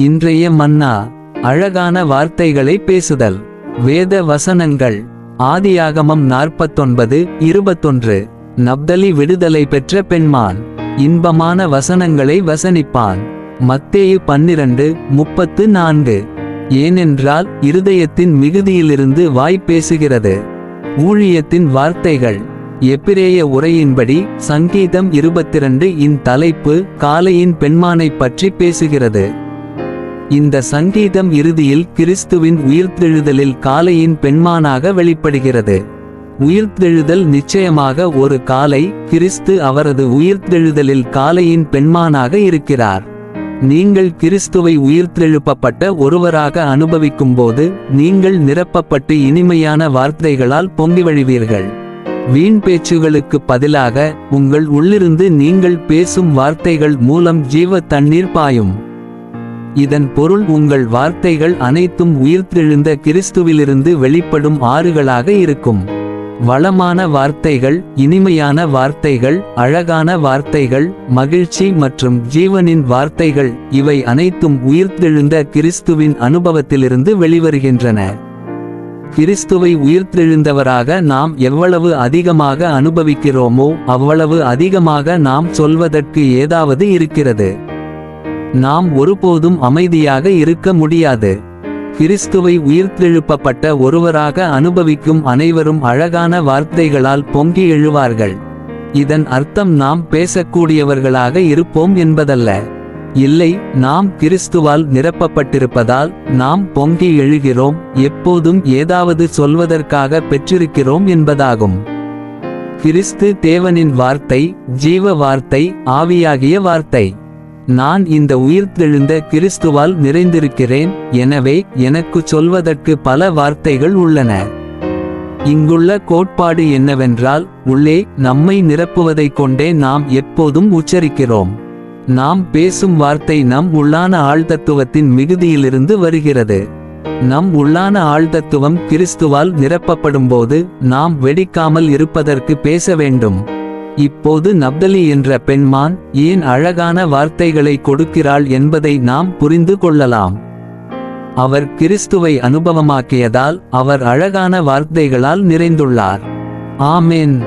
இன்றைய மன்னா அழகான வார்த்தைகளை பேசுதல். வேத வசனங்கள் ஆதியாகமம் நாற்பத்தொன்பது இருபத்தொன்று. நப்தலி விடுதலை பெற்ற பெண்மான் இன்பமான வசனங்களை வசனிப்பான். மத்தேயு பன்னிரண்டு முப்பத்து நான்கு. ஏனென்றால் இருதயத்தின் மிகுதியிலிருந்து வாய் பேசுகிறது. ஊழியத்தின் வார்த்தைகள் எப்பிரேய உரையின்படி சங்கீதம் இருபத்திரண்டு இன் தலைப்பு காலையின் பெண்மானைப் பற்றி பேசுகிறது. இந்த சங்கீதம் இறுதியில் கிறிஸ்துவின் உயிர்த்தெழுதலில் காலையின் பெண்மானாக வெளிப்படுகிறது. உயிர்த்தெழுதல் நிச்சயமாக ஒரு காலை கிறிஸ்து அவரது உயிர்த்தெழுதலில் காலையின் பெண்மானாக இருக்கிறார். நீங்கள் கிறிஸ்துவை உயிர்த்தெழுப்பப்பட்ட ஒருவராக அனுபவிக்கும்போது நீங்கள் நிரப்பப்பட்டு இனிமையான வார்த்தைகளால் பொங்கி வழிவீர்கள். வீண் பேச்சுகளுக்கு பதிலாக உங்கள் உள்ளிருந்து நீங்கள் பேசும் வார்த்தைகள் மூலம் ஜீவ தண்ணீர் பாயும். இதன் பொருள் உங்கள் வார்த்தைகள் அனைத்தும் உயிர்த்தெழுந்த கிறிஸ்துவிலிருந்து வெளிப்படும் ஆறுகளாக இருக்கும். வளமான வார்த்தைகள் இனிமையான வார்த்தைகள் அழகான வார்த்தைகள் மகிழ்ச்சி மற்றும் ஜீவனின் வார்த்தைகள் இவை அனைத்தும் உயிர்த்தெழுந்த கிறிஸ்துவின் அனுபவத்திலிருந்து வெளிவருகின்றன. கிறிஸ்துவை உயிர்த்தெழுந்தவராக நாம் எவ்வளவு அதிகமாக அனுபவிக்கிறோமோ அவ்வளவு அதிகமாக நாம் சொல்வதற்கு ஏதாவது இருக்கிறது. நாம் ஒருபோதும் அமைதியாக இருக்க முடியாது. கிறிஸ்துவை உயிர்த்தெழுப்பப்பட்ட ஒருவராக அனுபவிக்கும் அனைவரும் அழகான வார்த்தைகளால் பொங்கி எழுவார்கள். இதன் அர்த்தம் நாம் பேசக்கூடியவர்களாக இருப்போம் என்பதல்ல. இல்லை நாம் கிறிஸ்துவால் நிரப்பப்பட்டிருப்பதால் நாம் பொங்கி எழுகிறோம் எப்போதும் ஏதாவது சொல்வதற்காக பெற்றிருக்கிறோம் என்பதாகும். கிறிஸ்து தேவனின் வார்த்தை ஜீவ வார்த்தை ஆவியாகிய வார்த்தை. நான் இந்த உயிர்த்தெழுந்த கிறிஸ்துவால் நிறைந்திருக்கிறேன். எனவே எனக்கு சொல்வதற்கு பல வார்த்தைகள் உள்ளன. இங்குள்ள கோட்பாடு என்னவென்றால் உள்ளே நம்மை நிரப்புவதைக் கொண்டே நாம் எப்போதும் உச்சரிக்கிறோம். நாம் பேசும் வார்த்தை நம் உள்ளான ஆழ்தத்துவத்தின் மிகுதியிலிருந்து வருகிறது. நம் உள்ளான ஆழ்தத்துவம் கிறிஸ்துவால் நிரப்பப்படும்போது நாம் வெடிக்காமல் இருப்பதற்கு பேச வேண்டும். இப்போது நப்தலி என்ற பெண்மான் ஏன் அழகான வார்த்தைகளை கொடுக்கிறாள் என்பதை நாம் புரிந்து கொள்ளலாம். அவர் கிறிஸ்துவை அனுபவமாக்கியதால் அவர் அழகான வார்த்தைகளால் நிறைந்துள்ளார். ஆமென்.